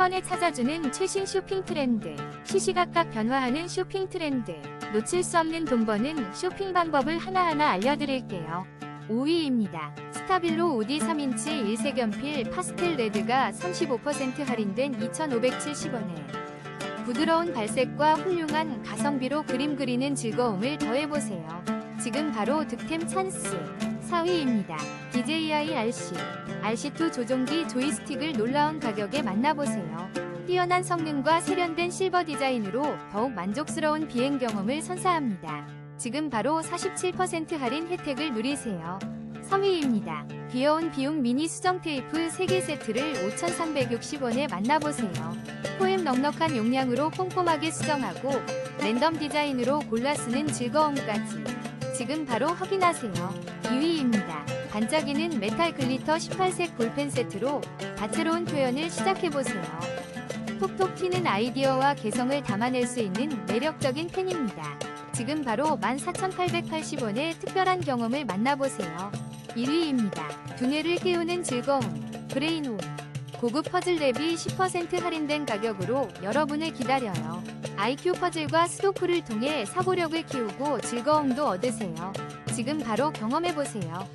번에 찾아주는 최신 쇼핑 트렌드, 시시각각 변화하는 쇼핑 트렌드, 놓칠 수 없는 돈 버는 쇼핑 방법을 하나하나 알려드릴게요. 5위입니다. 스타빌로 오디 3인치 일색 연필 파스텔 레드가 35% 할인된 2,570원에 부드러운 발색과 훌륭한 가성비로 그림 그리는 즐거움을 더해보세요. 지금 바로 득템 찬스. 4위입니다. DJI RC. RC2 조종기 조이스틱을 놀라운 가격에 만나보세요. 뛰어난 성능과 세련된 실버 디자인으로 더욱 만족스러운 비행 경험을 선사합니다. 지금 바로 47% 할인 혜택을 누리세요. 3위입니다. 귀여운 비용 미니 수정 테이프 3개 세트를 5,360원에 만나보세요. 포엠 넉넉한 용량으로 꼼꼼하게 수정하고 랜덤 디자인으로 골라 쓰는 즐거움까지. 지금 바로 확인하세요. 2위입니다. 반짝이는 메탈 글리터 18색 볼펜 세트로 다채로운 표현을 시작해보세요. 톡톡 튀는 아이디어와 개성을 담아낼 수 있는 매력적인 펜입니다. 지금 바로 14,880원의 특별한 경험을 만나보세요. 1위입니다. 두뇌를 깨우는 즐거움. 브레인온. 고급 퍼즐 대비 10% 할인된 가격으로 여러분을 기다려요. IQ 퍼즐과 스도크를 통해 사고력을 키우고 즐거움도 얻으세요. 지금 바로 경험해보세요.